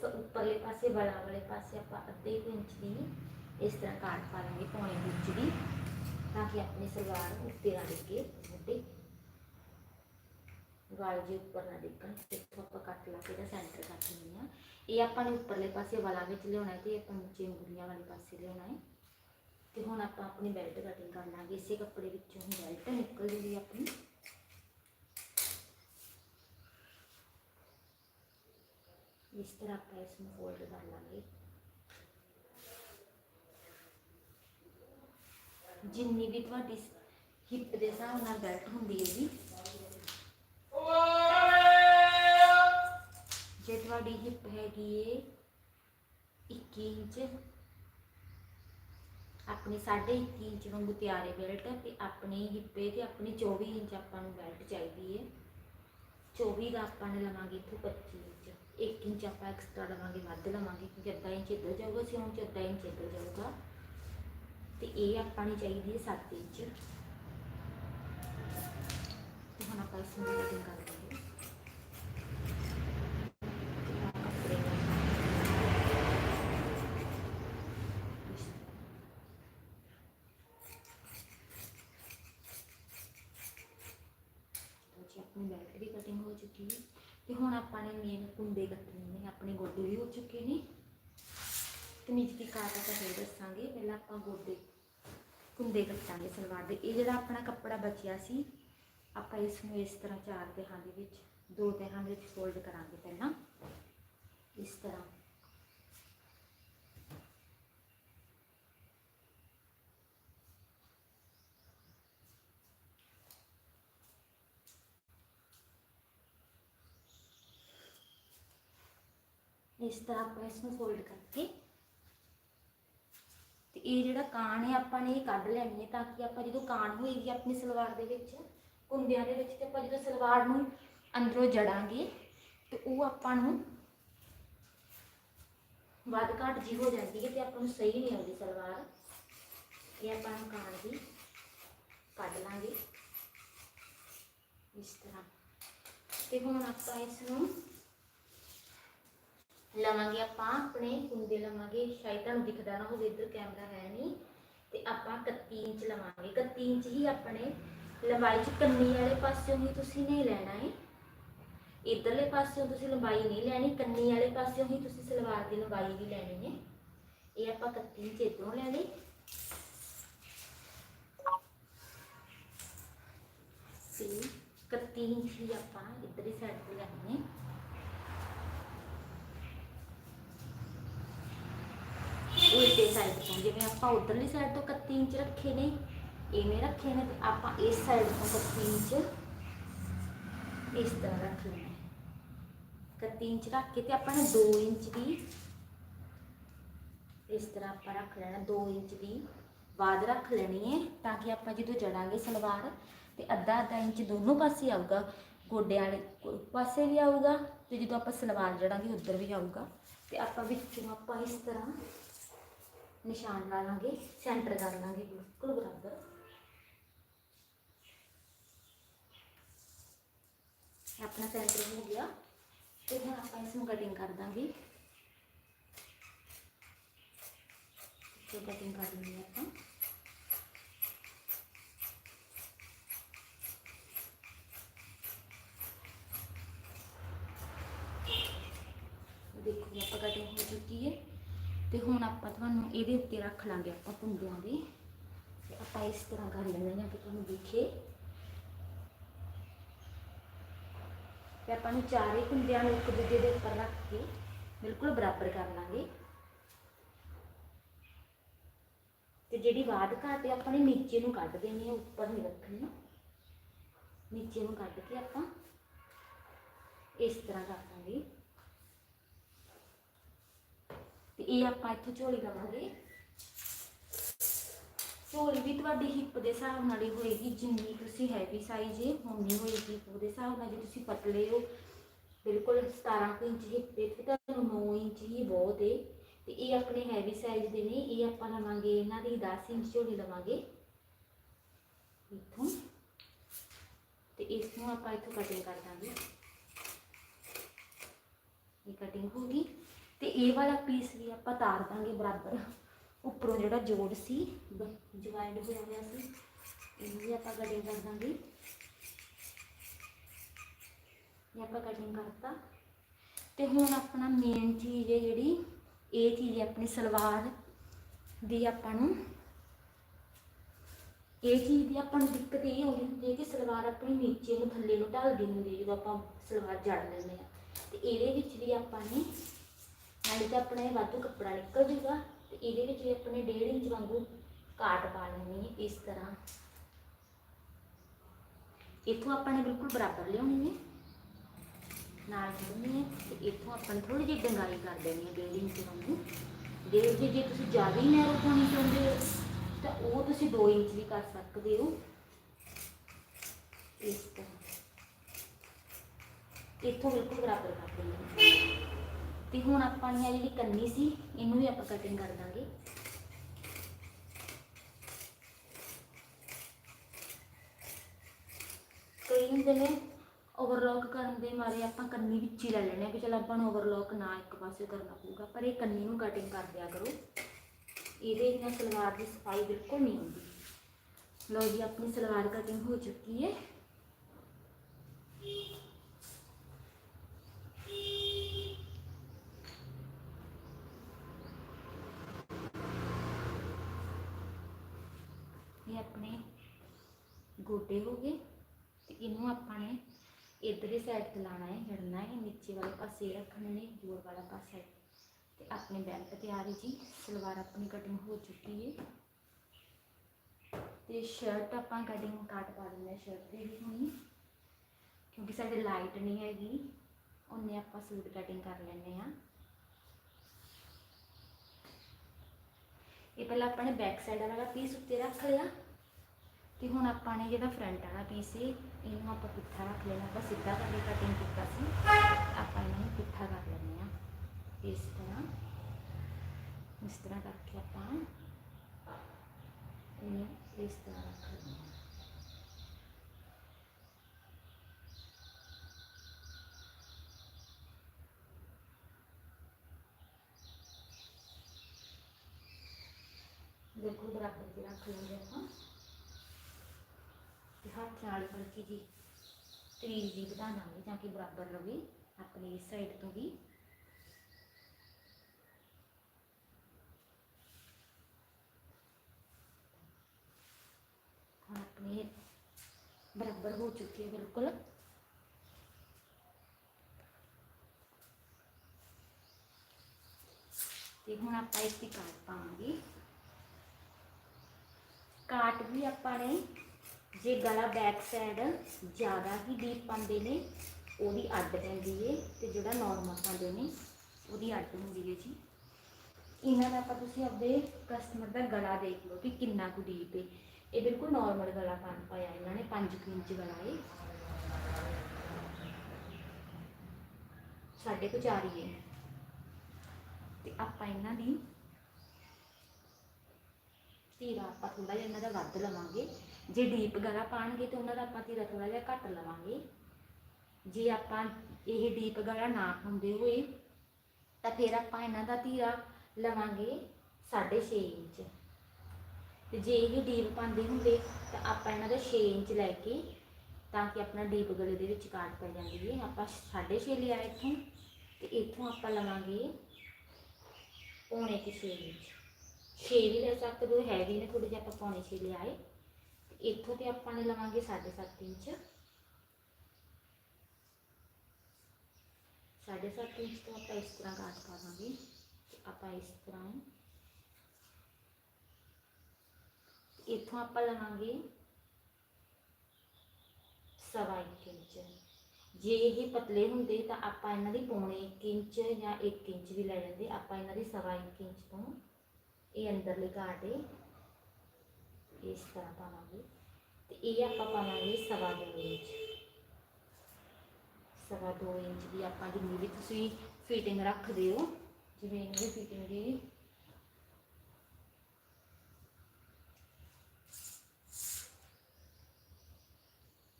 ਸ- ਉੱਪਰਲੇ ਪਾਸੇ ਬੜਾ ਵਾਲੇ ਪਾਸੇ ਆਪਾਂ ਅੱਧੇ ਇੰਚ ਦੀ ਇਸ ਤਰ੍ਹਾਂ ਕਾਟ ਪਾ ਲਾਂਗੇ ਪੌਣੇ ਕੁ ਇੰਚ ਦੀ, ਤਾਂ ਕਿ ਆਪਣੀ ਸਲਵਾਰ ਉੱਤੇ ਨਾ ਡਿੱਗੇ ਉੱਤੇ ਗਾਲ ਜੀ ਉੱਪਰ ਨਾ ਡਿੱਗਣ ਇੱਥੋਂ ਆਪਾਂ ਕੱਟ ਲਾ ਕੇ ਇਹਦਾ ਸੈਂਟਰ ਕਰ ਦਿੰਦੇ ਹਾਂ। ਇਹ ਆਪਾਂ ਨੇ ਉੱਪਰਲੇ ਪਾਸੇ ਵਾਲਾਂ ਵਿੱਚ ਲਿਆਉਣਾ ਹੈ ਤੇ ਆਪਾਂ ਨੀਚੇ ਉਂਗਲੀਆਂ ਵਾਲੇ ਪਾਸੇ ਲਿਆਉਣਾ ਹੈ। ਤੇ ਹੁਣ ਆਪਾਂ ਆਪਣੀ ਬੈਲਟ ਕਟਿੰਗ ਕਰ ਲਾਂਗੇ, ਇਸੇ ਕੱਪੜੇ ਵਿੱਚੋਂ ਹੀ ਬੈਲਟ ਨਿਕਲ ਜੂਗੀ ਆਪਣੀ। ਇਸ ਤਰ੍ਹਾਂ ਆਪਾਂ ਇਸ ਨੂੰ ਫੋਲਡ ਕਰ ਲਾਂਗੇ। ਜਿੰਨੀ ਵੀ ਤੁਹਾਡੀ ਹਿੱਪ ਦੇ ਹਿਸਾਬ ਨਾਲ ਬੈਲਟ ਹੁੰਦੀ ਹੈ ਜੀ ਜੇ ਤੁਹਾਡੀ ਹਿੱਪ ਹੈਗੀ ਏ 21 ਇੰਚ, ਆਪਣੀ 21.5 ਇੰਚ ਵਾਂਗੂ ਤਿਆਰ ਹੈ ਬੈਲਟ ਤੇ ਆਪਣੀ ਹਿੱਪੇ ਤੇ ਆਪਣੀ 24 ਇੰਚ ਆਪਾਂ ਨੂੰ ਬੈਲਟ ਚਾਹੀਦੀ ਹੈ 24 ਦਾ ਆਪਾਂ ਨੇ ਲਵਾਂਗੇ ਇੱਥੋਂ 25 ਇੰਚ 1 ਇੰਚ ਆਪਾਂ ਐਕਸਟਰਾ ਲਵਾਂਗੇ, ਵੱਧ ਲਵਾਂਗੇ ਕਿਉਂਕਿ ਅੱਧਾ ਇੰਚ ਇੱਧਰ ਜਾਊਗਾ ਸਿਉਣ ਚ ਇੰਚ ਇੱਧਰ ਜਾਊਗਾ। ਤੇ ਇਹ ਆਪਾਂ ਨੂੰ ਚਾਹੀਦੀ ਹੈ 7 ਇੰਚ। ਤੇ ਹੁਣ ਆਪਾਂ ਇਸ ਨੂੰ ਕਟਿੰਗ ਕਰ ਦਾਂਗੇ ਆਪਣੀ ਬੈਲਟ ਦੀ ਕਟਿੰਗ ਹੋ ਚੁੱਕੀ ਹੈ। ਤੇ ਹੁਣ ਆਪਾਂ ਨੇ ਮੇਨ ਕੁੰਡੇ ਕੱਟਣੇ ਨੇ, ਆਪਣੇ ਗੋਡੇ ਵੀ ਹੋ ਚੁੱਕੇ ਨੇ। ਕਮੀਜ਼ ਦੀ ਕਾਟ ਆਪਾਂ ਫਿਰ ਦੱਸਾਂਗੇ। ਪਹਿਲਾਂ ਆਪਾਂ ਗੋਡੇ ਕੁੰਡੇ ਕੱਟਾਂਗੇ ਸਲਵਾਰ ਦੇ। ਇਹ ਜਿਹੜਾ ਆਪਣਾ ਕੱਪੜਾ ਬਚਿਆ ਸੀ, ਆਪਾਂ ਇਸ ਨੂੰ ਇਸ ਤਰ੍ਹਾਂ ਚਾਰ ਤਹਾਂ ਦੇ ਵਿੱਚ, ਦੋ ਤਹਾਂ ਦੇ ਵਿੱਚ ਫੋਲਡ ਕਰਾਂਗੇ ਪਹਿਲਾਂ। ਇਸ ਤਰ੍ਹਾਂ। ਇਸ ਤਰ੍ਹਾਂ ਆਪਾਂ ਇਸ ਨੂੰ ਫੋਲਡ ਕਰਕੇ ਇਹ ਜਿਹੜਾ ਕਾਣ ਹੈ, ਆਪਾਂ ਨੇ ਇਹ ਕੱਢ ਲੈਣੀ ਹੈ ਤਾਂ ਕਿ ਆਪਾਂ ਜਦੋਂ ਕਾਣ ਹੋਏਗੀ ਆਪਣੀ ਸਲਵਾਰ ਦੇ ਵਿੱਚ, ਕੁੰਡਿਆਂ ਦੇ ਵਿੱਚ, ਤੇ ਆਪਾਂ ਜਦੋਂ ਸਲਵਾਰ ਨੂੰ ਅੰਦਰੋਂ ਜੜਾਂਗੇ, ਤੇ ਉਹ ਆਪਾਂ ਨੂੰ ਵੱਧ ਘੱਟ ਜੀ ਹੋ ਜਾਂਦੀ ਹੈ ਤੇ ਆਪਾਂ ਨੂੰ ਸਹੀ ਨਹੀਂ ਆਉਂਦੀ ਸਲਵਾਰ। ਇਹ ਆਪਾਂ ਨੂੰ ਕਾਣ ਦੀ ਕੱਢ ਲਾਂਗੇ। ਇਸ ਤਰ੍ਹਾਂ। ਤੇ ਹੁਣ ਆਪਾਂ ਇਸ ਨੂੰ ਲਵਾਂਗੇ ਆਪਾਂ ਆਪਣੇ ਕੁੰਡੇ ਲਵਾਂਗੇ। ਸ਼ਾਇਦ ਤੁਹਾਨੂੰ ਦਿਖਦਾ ਨਾ ਹੋਵੇ, ਇੱਧਰ ਕੈਮਰਾ ਹੈ ਨਹੀਂ। ਤੇ ਆਪਾਂ 31 ਇੰਚ ਲਵਾਂਗੇ। 31 ਇੰਚ ਹੀ ਆਪਣੇ ਲੰਬਾਈ ਚ ਕੰਨੀ ਵਾਲੇ ਪਾਸਿਓਂ ਹੀ ਤੁਸੀਂ ਨਹੀਂ ਲੈਣਾ ਹੈ ਇਧਰਲੇ ਪਾਸਿਓਂ ਤੁਸੀਂ ਲੰਬਾਈ ਨਹੀਂ ਲੈਣੀ, ਕੰਨੀ ਵਾਲੇ ਪਾਸਿਓਂ ਹੀ ਤੁਸੀਂ ਸਲਵਾਰ ਦੀ ਲੰਬਾਈ ਵੀ ਲੈਣੀ ਹੈ ਇਹ ਆਪਾਂ 31 ਇੰਚ ਇਧਰੋਂ ਲੈ ਲਈ ਤੇ 31 ਇੰਚ ਹੀ ਆਪਾਂ ਇਧਰਲੀ ਸਾਈਡ ਤੇ ਲੈਣੀ ਹੈ ਉਲਟੇ ਸਾਈਡ ਤੋਂ ਜਿਵੇਂ ਆਪਾਂ ਉਧਰਲੀ ਸਾਈਡ ਤੋਂ 31 ਇੰਚ ਰੱਖੇ ਨੇ ਇਵੇਂ ਰੱਖੇ ਨੇ ਤੇ ਆਪਾਂ ਇਸ ਸਾਈਡ ਤੋਂ 31 ਇੰਚ ਇਸ ਤਰ੍ਹਾਂ ਰੱਖ ਲੈਣਾ ਹੈ 31 ਇੰਚ ਰੱਖ ਕੇ ਤੇ ਆਪਾਂ ਨੇ 2 ਇੰਚ ਦੀ ਇਸ ਤਰ੍ਹਾਂ ਆਪਾਂ ਰੱਖ ਲੈਣਾ 2 ਇੰਚ ਦੀ ਬਾਅਦ ਰੱਖ ਲੈਣੀ ਹੈ ਤਾਂ ਕਿ ਆਪਾਂ ਜਦੋਂ ਜੜਾਂਗੇ ਸਲਵਾਰ ਤੇ ਅੱਧਾ ਅੱਧਾ ਇੰਚ ਦੋਨੋਂ ਪਾਸੇ ਆਊਗਾ ਗੋਡੇ ਵਾਲੇ ਕੋ- ਪਾਸੇ ਵੀ ਆਊਗਾ ਤੇ ਜਦੋਂ ਆਪਾਂ ਸਲਵਾਰ ਜੜਾਂਗੇ ਉੱਧਰ ਵੀ ਆਊਗਾ ਤੇ ਆਪਾਂ ਵਿੱਚੋਂ ਆਪਾਂ ਇਸ ਤਰ੍ਹਾਂ ਨਿਸ਼ਾਨ ਲਾ ਲਾਂਗੇ, ਸੈਂਟਰ ਕਰ ਲਾਂਗੇ, ਬਿਲਕੁਲ ਬਰਾਬਰ। ਇਹ ਆਪਣਾ ਸੈਂਟਰ ਹੋ ਗਿਆ। ਤੇ ਹੁਣ ਆਪਾਂ ਇਸ ਨੂੰ ਕਟਿੰਗ ਕਰ ਦਾਂਗੇ। ਤੇ ਕਟਿੰਗ ਕਰ ਲੈਣੀ ਆਪਾਂ। ਦੇਖੋ ਜੀ, ਆਪਾਂ ਕਟਿੰਗ ਹੋ ਚੁੱਕੀ ਹੈ। ਤੇ ਹੁਣ ਆਪਾਂ ਤੁਹਾਨੂੰ ਇਹਦੇ ਉੱਤੇ ਰੱਖ ਲਾਂਗੇ ਆਪਾਂ ਕੁੰਡਿਆਂ ਦੇ। ਤੇ ਆਪਾਂ ਇਸ ਤਰ੍ਹਾਂ ਕਰ ਲੈਂਦੇ ਹਾਂ ਕਿ ਤੁਹਾਨੂੰ ਦਿਖੇ। ਤੇ ਆਪਾਂ ਨੂੰ ਚਾਰੇ ਕੁੰਡਿਆਂ ਨੂੰ ਇੱਕ ਦੂਜੇ ਦੇ ਉੱਪਰ ਰੱਖ ਕੇ ਬਿਲਕੁਲ ਬਰਾਬਰ ਕਰ ਲਾਂਗੇ। ਤੇ ਜਿਹੜੀ ਬਾਦ ਘਾਟ ਹੈ, ਆਪਾਂ ਨੇ ਨੀਚੇ ਨੂੰ ਕੱਢ ਦੇਣੀ ਹੈ, ਉੱਪਰ ਨਹੀਂ ਰੱਖਣੀ। ਨੀਚੇ ਨੂੰ ਕੱਢ ਕੇ ਆਪਾਂ ਇਸ ਤਰ੍ਹਾਂ ਕਰ ਦਾਂਗੇ ਤੇ ਇਹ ਆਪਾਂ ਇੱਥੋਂ ਝੋਲੀ ਲਵਾਂਗੇ। ਝੋਲੀ ਵੀ ਤੁਹਾਡੀ ਹਿੱਪ ਦੇ ਹਿਸਾਬ ਨਾਲ ਹੀ ਹੋਏਗੀ, ਜਿੰਨੀ ਤੁਸੀਂ ਹੈਵੀ ਸਾਈਜ਼ ਹੈ ਉਨੀ ਹੋਏਗੀ। ਉਹਦੇ ਹਿਸਾਬ ਨਾਲ ਜੇ ਤੁਸੀਂ ਪਤਲੇ ਹੋ, ਬਿਲਕੁਲ 17 ਕੁ ਇੰਚ ਹਿੱਪ ਦੇ ਤੇ ਤੁਹਾਨੂੰ 9 ਇੰਚ ਹੀ ਬਹੁਤ ਹੈ ਤੇ ਇਹ ਆਪਣੇ ਹੈਵੀ ਸਾਈਜ਼ ਦੇ ਨੇ, ਇਹ ਆਪਾਂ ਲਵਾਂਗੇ, ਇਹਨਾਂ ਦੀ 10 ਇੰਚ ਝੋਲੀ ਲਵਾਂਗੇ। ਇੱਥੋਂ। ਤੇ ਇਸ ਨੂੰ ਆਪਾਂ ਇੱਥੋਂ ਕਟਿੰਗ ਕਰ ਦਾਂਗੇ। ਇਹ ਕਟਿੰਗ ਹੋ ਗਈ। ਤੇ ਇਹ ਵਾਲਾ ਪੀਸ ਵੀ ਆਪਾਂ ਤਾਰ ਦਾਂਗੇ ਬਰਾਬਰ। ਉੱਪਰੋਂ ਜਿਹੜਾ ਜੋੜ ਸੀ ਜੁਆਇੰਟ ਹੋਇਆ ਹੋਇਆ ਸੀ ਇਹਨੂੰ ਵੀ ਆਪਾਂ ਕਟਿੰਗ ਕਰ ਦਾਂਗੇ। ਇਹ ਆਪਾਂ ਕਟਿੰਗ ਕਰਤਾ। ਤੇ ਹੁਣ ਆਪਣਾ ਮੇਨ ਚੀਜ਼ ਹੈ ਜਿਹੜੀ, ਇਹ ਚੀਜ਼ ਹੈ ਆਪਣੀ ਸਲਵਾਰ ਦੀ ਆਪਾਂ ਨੂੰ। ਇਹ ਚੀਜ਼ ਦੀ ਆਪਾਂ ਨੂੰ ਦਿੱਕਤ ਇਹ ਆਉਂਦੀ ਹੁੰਦੀ ਹੈ ਕਿ ਸਲਵਾਰ ਆਪਣੀ ਨੀਚੇ ਨੂੰ ਥੱਲੇ ਨੂੰ ਢਲਦੀ ਹੁੰਦੀ ਹੈ ਜਦੋਂ ਆਪਾਂ ਸਲਵਾਰ ਜੜ ਲੈਂਦੇ ਆ ਤੇ ਇਹਦੇ ਵਿੱਚ ਵੀ ਆਪਾਂ ਨੇ ਨਾਲੇ ਤਾਂ ਆਪਣਾ ਵਾਧੂ ਕੱਪੜਾ ਨਿਕਲ ਜੂਗਾ ਤੇ ਇਹਦੇ ਵਿੱਚ ਵੀ ਆਪਣੇ 1.5 ਇੰਚ ਵਾਂਗੂ ਕਾਟ ਪਾ ਲੈਣੀ ਹੈ ਇਸ ਤਰ੍ਹਾਂ। ਇੱਥੋਂ ਆਪਾਂ ਨੇ ਬਿਲਕੁਲ ਬਰਾਬਰ ਲਿਆਉਣੀ ਹੈ। ਨਾਲ ਜੁੜਨੀ ਹੈ ਤੇ ਇੱਥੋਂ ਆਪਾਂ ਥੋੜੀ ਜਿਹੀ ਡੰਗਾਈ ਕਰ ਦੇਣੀ ਹੈ 1.5 ਇੰਚ ਵਾਂਗੂ। ਦੇ ਜੇ ਜੇ ਤੁਸੀਂ ਜ਼ਿਆਦਾ ਹੀ ਨੈਰੋ ਪਾਉਣੀ ਚਾਹੁੰਦੇ ਹੋ ਤਾਂ ਉਹ ਤੁਸੀਂ 2 ਇੰਚ ਵੀ ਕਰ ਸਕਦੇ ਹੋ। ਇਸ ਤਰ੍ਹਾਂ। ਇੱਥੋਂ ਬਿਲਕੁਲ ਬਰਾਬਰ ਕਰ ਦੇਣੀ ਹੈ। ਤੇ ਹੁਣ ਆਪਾਂ ਨੇ ਆਹ ਜਿਹੜੀ ਕੰਨੀ ਸੀ, ਇਹਨੂੰ ਵੀ ਆਪਾਂ ਕਟਿੰਗ ਕਰ ਦਾਂਗੇ। ਕਈ ਜਿਹੜੇ ਨੇ ਓਵਰਲੌਕ ਕਰਨ ਦੇ ਮਾਰੇ ਆਪਾਂ ਕੰਨੀ ਵਿੱਚ ਹੀ ਲੈ ਲੈਣੇ ਆ ਵੀ ਚਲ ਆਪਾਂ ਨੂੰ ਓਵਰਲੌਕ ਨਾ ਇੱਕ ਪਾਸੇ ਕਰਨਾ ਪਊਗਾ, ਪਰ ਇਹ ਕੰਨੀ ਨੂੰ ਕਟਿੰਗ ਕਰ ਦਿਆ ਕਰੋ। ਇਹਦੇ ਨਾਲ ਸਲਵਾਰ ਦੀ ਸਫ਼ਾਈ ਬਿਲਕੁਲ ਨਹੀਂ ਹੁੰਦੀ। ਲਓ ਜੀ, ਆਪਣੀ ਸਲਵਾਰ ਕਟਿੰਗ ਹੋ ਚੁੱਕੀ ਹੈ ਇਹ ਆਪਣੇ ਗੋਡੇ ਹੋ ਗਏ ਤੇ ਇਹਨੂੰ ਆਪਾਂ ਨੇ ਇਧਰਲੀ ਸਾਈਡ ਤੇ ਲਾਣਾ ਹੈ, ਜੜਨਾ ਹੈ, ਨੀਚੇ ਵਾਲੇ ਪਾਸੇ ਰੱਖਣੇ ਨੇ ਜੋੜ ਵਾਲਾ ਪਾਸਾ ਹੈ। ਤੇ ਆਪਣੇ ਬੈਲਟ ਤਿਆਰ ਹੈ ਜੀ, ਸਲਵਾਰ ਆਪਣੀ ਕਟਿੰਗ ਹੋ ਚੁੱਕੀ ਹੈ ਤੇ ਸ਼ਰਟ ਆਪਾਂ ਕਟਿੰਗ ਕੱਟ ਪਾ ਦਿੰਦੇ ਹਾਂ ਸ਼ਰਟ ਦੀ ਵੀ ਹੁਣੀ, ਕਿਉਂਕਿ ਸਾਡੇ ਲਾਈਟ ਨਹੀਂ ਹੈਗੀ, ਉਹਨੇ ਆਪਾਂ ਸੂਟ ਕਟਿੰਗ ਕਰ ਲੈਂਦੇ ਹਾਂ ਇਹ ਪਹਿਲਾਂ ਆਪਾਂ ਨੇ ਬੈਕ ਸਾਈਡ ਵਾਲਾ ਪੀਸ ਉੱਤੇ ਰੱਖ ਲਿਆ, ਤੇ ਹੁਣ ਆਪਾਂ ਨੇ ਜਿਹੜਾ ਫਰੰਟ ਵਾਲਾ ਪੀਸ ਹੈ ਇਹਨੂੰ ਆਪਾਂ ਪਿੱਠਾ ਰੱਖ ਲੈਣਾ ਆਪਾਂ ਸਿੱਧਾ ਕਰਕੇ ਕਟਿੰਗ ਕੀਤਾ ਸੀ ਆਪਾਂ ਇਹਨੂੰ ਪਿੱਠਾ ਕਰ ਲੈਂਦੇ ਆ ਇਸ ਤਰ੍ਹਾਂ ਇਸ ਤਰ੍ਹਾਂ ਕਰਕੇ ਆਪਾਂ ਇਹਨੂੰ ਇਸ ਤਰ੍ਹਾਂ ਰੱਖ ਲੈਂਦੇ ਹਾਂ ਦੇਖੋ ਬਰਾਬਰ ਤੇ ਰੱਖ ਲੈਂਦੇ ਆਪਾਂ ਹੱਥ ਨਾਲ ਹਲਕੀ ਜੀ ਤਰੀਲ ਜੀ ਵਧਾ ਦਾਂਗੇ ਤਾਂ ਕਿ ਬਰਾਬਰ ਰਵੇ ਆਪਣੀ ਇਸ ਸਾਈਡ ਤੋਂ ਵੀ ਹੁਣ ਆਪਣੇ ਬਰਾਬਰ ਹੋ ਚੁੱਕੀ ਹੈ ਬਿਲਕੁਲ ਤੇ ਹੁਣ ਆਪਾਂ ਇਸ ਦੀ ਕਾਟ ਪਾਵਾਂਗੇ ਕਾਟ ਵੀ ਆਪਾਂ ਨੇ ਜੇ ਗਲਾ ਬੈਕ ਸਾਈਡ ਜ਼ਿਆਦਾ ਹੀ ਡੀਪ ਪਾਉਂਦੇ ਨੇ, ਉਹਦੀ ਅੱਡ ਪੈਂਦੀ ਏ ਤੇ ਜਿਹੜਾ ਨਾਰਮਲ ਪਾਉਂਦੇ ਨੇ, ਉਹਦੀ ਅੱਡ ਹੁੰਦੀ ਏ ਜੀ। ਇਹਨਾਂ ਦਾ ਆਪਾਂ ਤੁਸੀਂ ਆਪਦੇ ਕਸਟਮਰ ਦਾ ਗਲਾ ਦੇਖ ਲਓ ਕਿ ਕਿੰਨਾ ਕੁ ਡੀਪ ਏ। ਇਹ ਬਿਲਕੁਲ ਨਾਰਮਲ ਗਲਾ ਪਾ ਪਾਇਆ ਇਹਨਾਂ ਨੇ 5 ਇੰਚ ਗਲਾ ਏ। ਸਾਡੇ ਕੋ ਚਾਰ ਹੀ ਏ। ਤੇ ਆਪਾਂ ਇਹਨਾਂ ਦੀ ਧੀਰਾ ਆਪਾਂ ਥੋੜਾ ਜਿਹਾ ਇਹਨਾਂ ਦਾ ਵੱਧ ਲਵਾਂਗੇ। ਜੇ ਡੀਪ ਗਲਾ ਪਾਣਗੇ ਤੇ ਉਹਨਾਂ ਦਾ ਆਪਾਂ ਧੀਰਾ ਥੋੜਾ ਜਿਹਾ ਘੱਟ ਲਵਾਂਗੇ। ਜੇ ਆਪਾਂ ਇਹ ਡੀਪ ਗਲਾ ਨਾ ਪਾਉਂਦੇ ਹੋਏ, ਤਾਂ ਫਿਰ ਆਪਾਂ ਇਹਨਾਂ ਦਾ ਧੀਰਾ ਲਵਾਂਗੇ 6.5 ਇੰਚ। ਤੇ ਜੇ ਇਹ ਡੀਪ ਪਾਉਂਦੇ ਹੁੰਦੇ, ਤਾਂ ਆਪਾਂ ਇਹਨਾਂ ਦਾ 6 ਇੰਚ ਲੈ ਕੇ ਤਾਂ ਕਿ ਆਪਣਾ ਡੀਪ ਗਲੇ ਦੇ ਵਿੱਚ ਕਾਟ ਪੈ ਜਾਂਦੀ ਹੈ ਆਪਾਂ 6.5 ਲਿਆ ਇੱਥੋਂ, ਤੇ ਇੱਥੋਂ ਆਪਾਂ ਲਵਾਂਗੇ ਪੌਣੇ ਕਿ 6 ਇੰਚ। 6 ਵੀ ਲੈ ਸਕਦੇ ਹੋ, ਹੈਵੀ ਨੇ ਥੋੜੇ ਜਿਹਾ ਆਪਾਂ ਪੌਣੇ 6 ਲਿਆਏ। ਇੱਥੋਂ ਤੇ ਆਪਾਂ ਨੇ ਲਵਾਂਗੇ 7.5 ਇੰਚ 7.5 ਇੰਚ ਤੋਂ ਆਪਾਂ ਇਸ ਤਰ੍ਹਾਂ ਕਾਟ ਪਾਵਾਂਗੇ ਤੇ ਆਪਾਂ ਇਸ ਤਰ੍ਹਾਂ ਤੇ ਇੱਥੋਂ ਆਪਾਂ ਲਵਾਂਗੇ ਸਵਾ ਇੱਕ ਇੰਚ ਜੇ ਇਹ ਪਤਲੇ ਹੁੰਦੇ ਤਾਂ ਆਪਾਂ ਇਹਨਾਂ ਦੀ ਪੌਣੇ 1 ਇੰਚ ਜਾਂ 1 ਇੰਚ ਵੀ ਲੈ ਜਾਂਦੇ ਆਪਾਂ ਇਹਨਾਂ ਦੀ ਸਵਾ ਇੱਕ ਇੰਚ ਤੋਂ ਇਹ ਅੰਦਰਲੀ ਕਾਟ ਏ ਇਸ ਤਰ੍ਹਾਂ ਪਾਵਾਂਗੇ। ਤੇ ਇਹ ਆਪਾਂ ਪਾਵਾਂਗੇ ਸਵਾ ਦੋ ਇੰਚ। ਸਵਾ ਦੋ ਇੰਚ ਦੀ ਆਪਾਂ ਜਿੰਨੀ ਵੀ ਤੁਸੀਂ ਫਿਟਿੰਗ ਰੱਖਦੇ ਹੋ, ਜਿਵੇਂ ਇਹਦੀ ਫਿਟਿੰਗ ਦੀ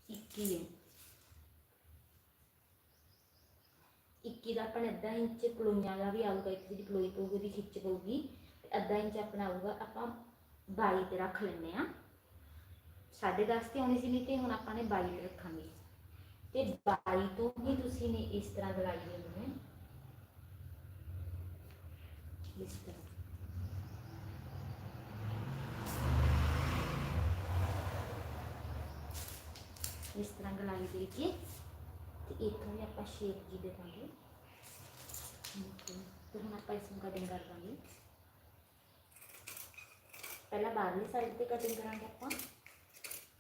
ਇੱਕੀ ਹੈ। ਇੱਕੀ ਦਾ ਆਪਣਾ ਅੱਧਾ ਇੰਚ ਪਲੋਈਆਂ ਦਾ ਵੀ ਆਊਗਾ, ਇੱਕ ਜਿਹੜੀ ਪਲੋਈ ਪਊਗੀ, ਉਹਦੀ ਖਿੱਚ ਪਊਗੀ। ਅੱਧਾ ਇੰਚ ਆਪਣਾ ਆਊਗਾ, ਆਪਾਂ 22 ਤੇ ਰੱਖ ਲੈਂਦੇ ਆ 10.5 ਤੇ ਆਉਣੀ ਸੀ ਨਹੀਂ ਤੇ ਹੁਣ ਆਪਾਂ ਨੇ 22 ਤੇ ਰੱਖਾਂਗੇ। ਤੇ 22 ਤੋਂ ਹੀ ਤੁਸੀਂ ਨੇ ਇਸ ਤਰ੍ਹਾਂ ਗਲਾਈ ਦੇਣੀ ਹੈ। ਇਸ ਤਰ੍ਹਾਂ। ਇਸ ਤਰ੍ਹਾਂ ਗਲਾਈ ਦੇ ਕੇ ਤੇ ਇੱਥੋਂ ਵੀ ਆਪਾਂ ਸ਼ੇਪ ਜੀ ਦੇ ਦਾਂਗੇ। Okay, ਤੇ ਹੁਣ ਆਪਾਂ ਇਸ ਨੂੰ ਕਟਿੰਗ ਕਰ ਦਾਂਗੇ। ਪਹਿਲਾਂ ਬਾਹਰਲੀ ਸਾਈਡ ਤੇ ਕਟਿੰਗ ਕਰਾਂਗੇ ਆਪਾਂ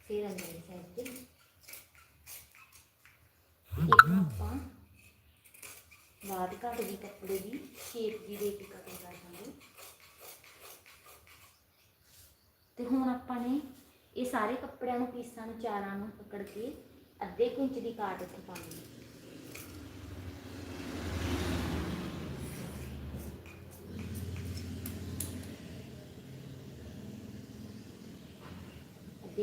ਫਿਰ ਅੰਦਰਲੀ ਸਾਈਡ ਤੇ। ਇੱਕ ਆਪਾਂ ਬਾਅਦ ਘੱਟ ਦੀ ਕੱਪੜੇ ਦੀ ਸ਼ੇਪ ਜੀ ਦੇ ਕੇ ਕਟਿੰਗ ਕਰ ਦਾਂਗੇ। ਤੇ ਹੁਣ ਆਪਾਂ ਨੇ ਇਹ ਸਾਰੇ ਕੱਪੜਿਆਂ ਨੂੰ ਪੀਸਾਂ ਨੂੰ ਚਾਰਾਂ ਨੂੰ ਪਕੜ ਕੇ ਅੱਧੇ ਇੰਚ ਦੀ ਕਾਟ ਇੱਥੇ ਪਾਉਣੀ ਹੈ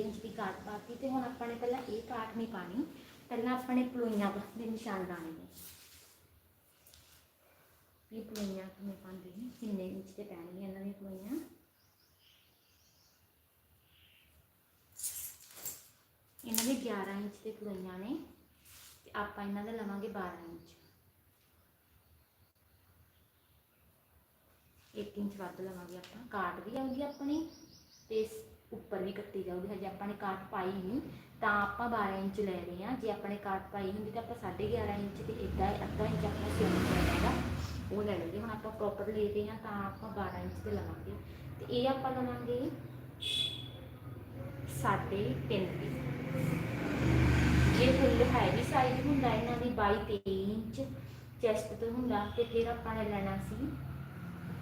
ਇੰਚ ਦੀ ਕਾਟ ਪਾਤੀ ਤੇ ਹੁਣ ਆਪਾਂ ਨੇ ਪਹਿਲਾਂ ਇਹ ਕਾਟ ਨਹੀਂ ਪਾਣੀ, ਪਹਿਲਾਂ ਆਪਣੇ ਪਲੋਈਆਂ ਦੇ ਨਿਸ਼ਾਨ ਲਾਣੇ ਨੇ। ਇਹ ਪਲੋਈਆਂ ਕਿਵੇਂ ਪਾਉਂਦੇ ਨੇ? ਕਿੰਨੇ ਇੰਚ ਤੇ ਪੈਣਗੀਆਂ ਇਹਨਾਂ ਦੀਆਂ ਪਲੋਈਆਂ? ਇਹਨਾਂ ਦੇ 11 ਇੰਚ ਤੇ ਪਲੋਈਆਂ ਨੇ ਤੇ ਆਪਾਂ ਇਹਨਾਂ ਦਾ ਲਵਾਂਗੇ 12 ਇੰਚ। 1 ਇੰਚ ਵੱਧ ਲਵਾਂਗੇ ਆਪਾਂ। ਕਾਟ ਵੀ ਆਊਗੀ ਆਪਣੀ ਤੇ ਉੱਪਰ ਵੀ ਕੱਟੀ ਜਾਊਗੀ, ਹਜੇ ਆਪਾਂ ਨੇ ਕਾਟ ਪਾਈ ਨਹੀਂ ਤਾਂ ਆਪਾਂ 12 ਇੰਚ ਲੈ ਰਹੇ ਹਾਂ। ਜੇ ਆਪਾਂ ਨੇ ਕਾਟ ਪਾਈ ਹੁੰਦੀ ਤਾਂ ਆਪਾਂ 11.5 ਇੰਚ ਤੇ ਇੱਦਾਂ ਅੱਧਾ ਇੰਚ ਆਪਣਾ ਸਿਉਂ ਜਾਏਗਾ ਉਹ ਲੈ ਲਵਾਂਗੇ। ਹੁਣ ਆਪਾਂ ਪ੍ਰੋਪਰ ਲੈ ਰਹੇ ਹਾਂ ਤਾਂ ਆਪਾਂ 12 ਇੰਚ ਤੇ ਲਵਾਂਗੇ। ਤੇ ਇਹ ਆਪਾਂ ਲਵਾਂਗੇ ਸਾਢੇ ਤਿੰਨ ਦੀ ਜੇ ਫੁੱਲ ਹੈਵੀ ਸਾਈਜ਼ ਹੁੰਦਾ ਇਹਨਾਂ ਦੀ 22 23 ਇੰਚ ਚੈਸਟ ਤੋਂ ਹੁੰਦਾ, ਤੇ ਫਿਰ ਆਪਾਂ ਨੇ ਲੈਣਾ ਸੀ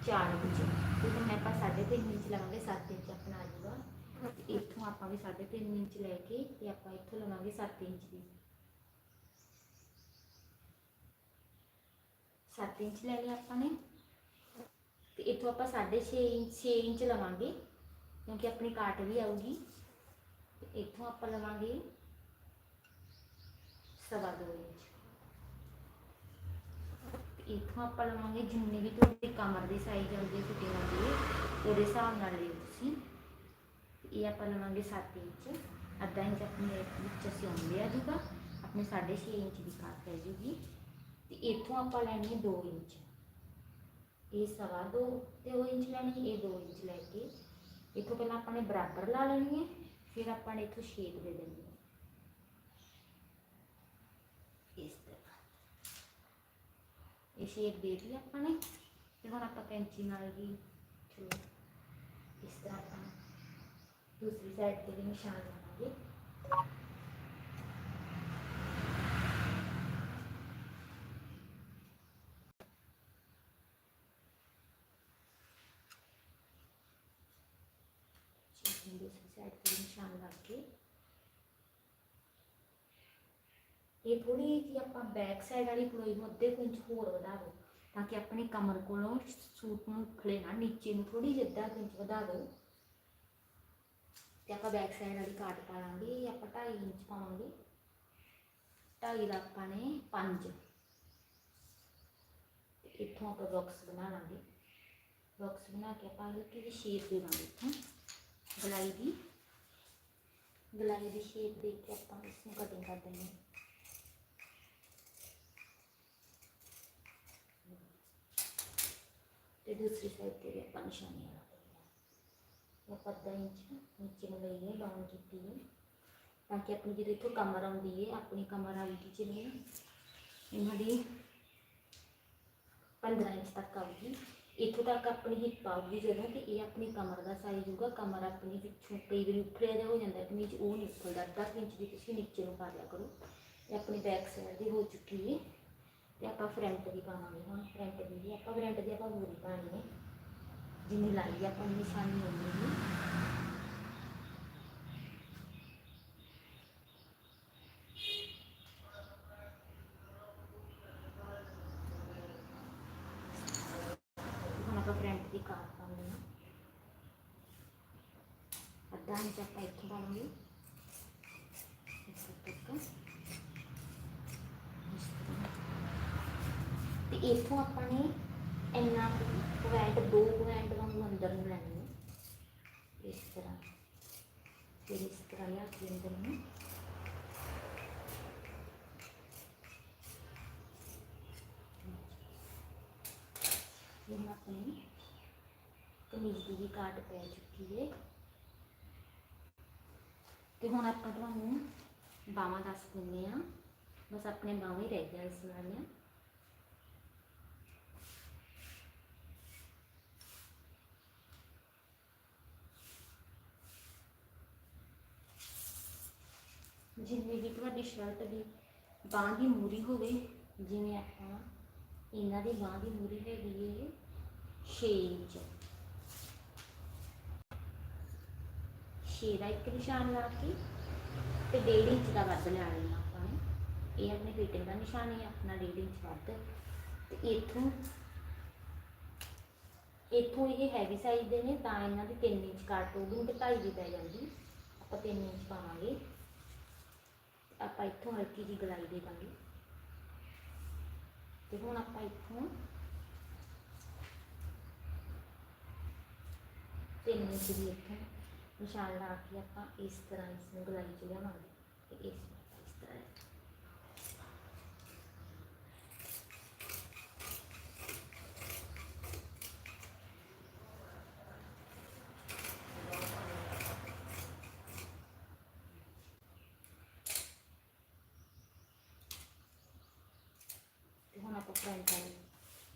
4 ਇੰਚ। ਤੇ ਹੁਣ ਆਪਾਂ 3.5 ਇੰਚ ਲਵਾਂਗੇ 7 ਇੰਚ ਆਪਣਾ ਆ ਜਾਊਗਾ। ਇੱਥੋਂ ਆਪਾਂ ਵੀ 3.5 ਇੰਚ ਲੈ ਕੇ ਤੇ ਆਪਾਂ ਇੱਥੋਂ ਲਵਾਂਗੇ 7 ਇੰਚ ਦੀ। 7 ਇੰਚ ਲੈ ਲਿਆ ਆਪਾਂ ਨੇ। ਤੇ ਇੱਥੋਂ ਆਪਾਂ 6.5 ਇੰਚ 6 ਇੰਚ ਲਵਾਂਗੇ, ਕਿਉਂਕਿ ਆਪਣੀ ਕਾਟ ਵੀ ਆਊਗੀ। ਤੇ ਇੱਥੋਂ ਆਪਾਂ ਲਵਾਂਗੇ ਸਵਾ ਦੋ ਇੰਚ। ਇੱਥੋਂ ਆਪਾਂ ਲਵਾਂਗੇ ਜਿੰਨੇ ਵੀ ਤੁਹਾਡੀ ਕਮਰ ਦੀ ਸਾਈਜ਼ ਆਉਂਦੀ ਹੈ ਫਿਟਿੰਗ ਆਉਂਦੀ ਹੈ ਉਹਦੇ ਹਿਸਾਬ ਨਾਲ ਲਿਓ ਤੁਸੀਂ। ਤੇ ਇਹ ਆਪਾਂ ਲਵਾਂਗੇ 7 ਇੰਚ। ਅੱਧਾ ਇੰਚ ਆਪਣੇ ਵਿੱਚ ਸਿਉਂਦੇ ਆ ਜੂਗਾ। ਆਪਣੇ 6.5 ਇੰਚ ਦੀ ਕਾਟ ਪੈ ਜੂਗੀ। ਤੇ ਇੱਥੋਂ ਆਪਾਂ ਲੈਣੀ ਹੈ 2 ਇੰਚ। ਇਹ ਸਵਾ ਦੋ ਤੇ 2 ਇੰਚ ਲੈਣੀ ਇਹ 2 ਇੰਚ ਲੈ ਕੇ। ਇੱਥੋਂ ਪਹਿਲਾਂ ਆਪਾਂ ਨੇ ਬਰਾਬਰ ਲਾ ਲੈਣੀ ਹੈ, ਫਿਰ ਆਪਾਂ ਨੇ ਇੱਥੋਂ ਸ਼ੇਪ ਦੇ ਦੇਣੀ ਹੈ। ਇਸ ਤਰ੍ਹਾਂ। ਇਹ ਸ਼ੇਪ ਦੇ ਦਿੱਤੀ ਆਪਾਂ ਨੇ। ਤੇ ਹੁਣ ਆਪਾਂ ਕੈਂਚੀ ਨਾਲ ਵੀ, ਚਲੋ, ਇਸ ਤਰ੍ਹਾਂ ਆਪਾਂ ਦੂਸਰੀ ਸਾਈਡ ਤੇ ਵੀ ਨਿਸ਼ਾਨ ਲਾਵਾਂਗੇ ਚਲੋ ਦੂਸਰੀ ਸਾਈਡ ਤੇ ਵੀ ਨਿਸ਼ਾਨ ਲਾ ਕੇ ਇਹ ਥੋੜੀ ਜਿਹੀ ਆਪਾਂ ਬੈਕ ਸਾਈਡ ਵਾਲੀ ਪਲੋਈ ਨੂੰ ਅੱਧੇ ਕੁ ਇੰਚ ਹੋਰ ਵਧਾ ਦਿਓ ਤਾਂ ਕਿ ਆਪਣੀ ਕਮਰ ਕੋਲੋਂ ਸੂਟ ਨੂੰ ਖਲੇ ਨਾ ਨੀਚੇ ਨੂੰ ਥੋੜੀ ਜਿਹੀ ਅੱਧਾ ਕੁ ਇੰਚ ਵਧਾ ਦਿਓ ਤੇ ਆਪਾਂ ਬੈਕ ਸਾਈਡ ਵਾਲੀ ਕਾਟ ਪਾ ਲਾਂਗੇ ਇਹ ਆਪਾਂ 2.5 ਇੰਚ ਪਾਵਾਂਗੇ 2.5 ਦਾ ਆਪਾਂ ਨੇ 5 ਤੇ ਇੱਥੋਂ ਆਪਾਂ ਬਾਕਸ ਬਣਾ ਲਾਂਗੇ ਬਾਕਸ ਬਣਾ ਕੇ ਆਪਾਂ ਹਲਕੀ ਜਿਹੀ ਸ਼ੇਪ ਦੇ ਦਾਂਗੇ ਇੱਥੋਂ ਗਲਾਈ ਦੀ ਗਲਾਈ ਦੀ ਸ਼ੇਪ ਦੇ ਕੇ ਆਪਾਂ ਇਸ ਨੂੰ ਕਟਿੰਗ ਕਰ ਦਿੰਦੇ ਹਾਂ ਤੇ ਦੂਸਰੀ ਸਾਈਡ ਤੇ ਵੀ ਆਪਾਂ ਨਿਸ਼ਾਨੀਆਂ ਲਾ ਦਿੰਦੇ ਹਾਂ ਇਹ ਅੱਧਾ ਇੰਚ ਨੀਚੇ ਨੂੰ ਲਈਏ ਡਾਊਨ ਕੀਤੀ ਹੈ ਤਾਂ ਕਿ ਆਪਣੀ ਜਿਹੜੀ ਇੱਥੋਂ ਕਮਰ ਆਉਂਦੀ ਹੈ ਆਪਣੀ ਕਮਰ ਆਉਂਦੀ ਜਿਵੇਂ ਇਹਨਾਂ ਦੀ 15 ਇੰਚ ਤੱਕ ਆਊਗੀ। ਇੱਥੋਂ ਤੱਕ ਆਪਣੀ ਹਿੱਪ ਆਊਗੀ ਜਦੋਂ ਤੇ ਇਹ ਆਪਣੀ ਕਮਰ ਦਾ ਸਾਈਜ਼ ਹੋਊਗਾ। ਕਮਰ ਆਪਣੀ ਪਿੱਛੋਂ ਕਈ ਵਾਰੀ ਉੱਪਰਿਆ ਜਿਹਾ ਹੋ ਜਾਂਦਾ ਕਮੀਜ਼ ਉਹ ਨਹੀਂ ਉੱਪਰਦਾ ਅੱਧਾ ਇੰਚ ਦੀ ਤੁਸੀਂ ਨੀਚੇ ਨੂੰ ਪਾ ਲਿਆ ਕਰੋ। ਇਹ ਆਪਣੀ ਬੈਕ ਸਾਈਡ ਦੀ ਹੋ ਚੁੱਕੀ ਹੈ ਤੇ ਆਪਾਂ ਫਰੰਟ ਦੀ ਪਾਵਾਂਗੇ ਹੁਣ। ਫਰੰਟ ਦੀ ਆਪਾਂ ਫਰੰਟ ਦੀ ਆਪਾਂ ਪੂਰੀ ਪਾਣੀ ਹੈ ਜਿੰਨੀ ਲਾਈ ਆਪਾਂ ਨੂੰ ਨਿਸ਼ਾਨੀ ਹੋਣੀ ਹੈ ਹੁਣ ਆਪਾਂ ਫਰੰਟ ਦੀ ਕਾਰ ਪਾਉਂਦੇ ਹਾਂ। ਅੱਧਾ ਇੰਚ ਆਪਾਂ ਇੱਥੋਂ ਪਾਵਾਂਗੇ। ਇਸ ਤੱਕ ਤੇ ਇੱਥੋਂ ਆਪਾਂ ਨੇ ਇੰਨਾ ਵੈਟ ਦੋ ਅੰਦਰ ਨੂੰ ਲੈਣੀ ਹੈ। ਇਸ ਤਰ੍ਹਾਂ, ਫਿਰ ਇਸ ਤਰ੍ਹਾਂ ਲਿਆ ਕੇ ਅੰਦਰ ਨੂੰ। ਇਹ ਆਪਣੀ ਕਮੀਜ਼ ਦੀ ਵੀ ਕਾਟ ਪੈ ਚੁੱਕੀ ਹੈ। ਤੇ ਹੁਣ ਆਪਾਂ ਤੁਹਾਨੂੰ ਬਾਹਾਂ ਦੱਸ ਦਿੰਦੇ ਆ ਬਸ ਆਪਣੇ ਬਾਹਾਂ ਹੀ ਰਹਿ ਗਿਆ ਇਸ ਵਾਲੀਆਂ ਜਿੰਨੀ ਵੀ ਤੁਹਾਡੀ ਸ਼ਰਟ ਦੀ ਬਾਂਹ ਦੀ ਮੂਰੀ ਹੋਵੇ, ਜਿਵੇਂ ਆਪਾਂ ਇਹਨਾਂ ਦੀ ਬਾਂਹ ਦੀ ਮੂਰੀ ਹੈਗੀ ਏ 6 ਇੰਚ। 6 ਦਾ ਇੱਕ ਨਿਸ਼ਾਨ ਲਾ ਕੇ ਤੇ 1.5 ਇੰਚ ਦਾ ਵੱਧ ਲਿਆ ਲੈਣਾ ਆਪਾਂ ਨੇ। ਇਹ ਆਪਣੇ ਫਿਟਿੰਗ ਦਾ ਨਿਸ਼ਾਨ ਹੈ, ਆਪਣਾ 1.5 ਇੰਚ ਵੱਧ। ਤੇ ਇੱਥੋਂ ਇੱਥੋਂ ਇਹ ਹੈਵੀ ਸਾਈਜ਼ ਦੇ ਨੇ, ਤਾਂ ਇਹਨਾਂ ਦੀ 3 ਇੰਚ ਕੱਟ ਹੋਊਗੀ ਤੇ 2.5 ਦੀ ਪੈ ਜਾਂਦੀ। ਆਪਾਂ 3 ਇੰਚ ਪਾਵਾਂਗੇ। ਆਪਾਂ ਇੱਥੋਂ ਹਲਕੀ ਜਿਹੀ ਗਲਾਈ ਦੇ ਦਾਂਗੇ। ਤੇ ਹੁਣ ਆਪਾਂ ਇੱਥੋਂ ਤਿੰਨ ਇੰਚ ਦੀ ਇੱਥੋਂ ਨਿਸ਼ਾਨ ਲਾ ਕੇ ਆਪਾਂ ਇਸ ਤਰ੍ਹਾਂ ਇਸ ਨੂੰ ਗਲਾਈ ਚ ਲਿਆਵਾਂਗੇ ਤੇ ਇਸ ਨੂੰ ਆਪਾਂ ਇਸ ਤਰ੍ਹਾਂ ਤੇ ਹੁਣ ਆਪਾਂ ਫਰੰਟ ਵਾਲੀ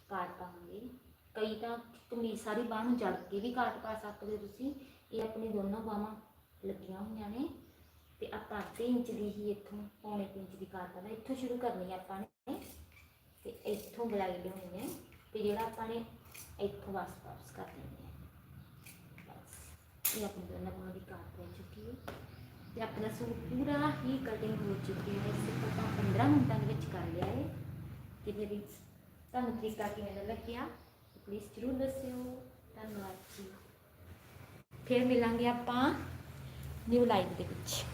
ਕਾਟ ਪਾਵਾਂਗੇ। ਕਈ ਤਾਂ ਕਮੀਜ਼ ਸਾਰੀ ਬਾਹ ਨੂੰ ਜੜ ਕੇ ਵੀ ਕਾਟ ਪਾ ਸਕਦੇ ਹੋ ਤੁਸੀਂ। ਇਹ ਆਪਣੀ ਦੋਨੋਂ ਬਾਹਾਂ ਲੱਗੀਆਂ ਹੋਈਆਂ ਨੇ। ਤੇ ਆਪਾਂ ਅੱਧੇ ਇੰਚ ਦੀ ਹੀ ਇੱਥੋਂ, ਪੌਣੇ ਇੰਚ ਦੀ ਕਾਟ ਪਾਣਾ ਇੱਥੋਂ ਸ਼ੁਰੂ ਕਰਨੀ ਹੈ ਆਪਾਂ ਨੇ। ਤੇ ਇੱਥੋਂ ਗਲਾਈ ਲਿਆਉਣੀ ਹੈ ਤੇ ਜਿਹੜਾ ਆਪਾਂ ਨੇ ਇੱਥੋਂ ਵਾਪਸ ਵਾਪਸ ਕਰ ਦੇਣੀ ਹੈ। ਬਸ, ਇਹ ਆਪਣੀ ਦੋਨਾਂ ਬਾਹਾਂ ਦੀ ਕਾਟ ਪੈ ਚੁੱਕੀ ਹੈ। ਤੇ ਆਪਣਾ ਸੂਟ ਪੂਰਾ ਹੀ ਕਟਿੰਗ ਹੋ ਚੁੱਕੀ ਹੈ। ਸਿਰਫ ਆਪਾਂ 15 ਮਿੰਟਾਂ ਦੇ ਵਿੱਚ ਕਰ ਲਿਆ ਹੈ। ਤੇ ਮੇਰੀ ਤੁਹਾਨੂੰ ਤਰੀਕਾ ਕਿਵੇਂ ਦਾ ਲੱਗਿਆ ਪਲੀਜ਼ ਜ਼ਰੂਰ ਦੱਸਿਓ ਧੰਨਵਾਦ ਜੀ ਫਿਰ ਮਿਲਾਂਗੇ ਆਪਾਂ ਨਿਊ ਲਾਈਫ ਦੇ ਵਿੱਚ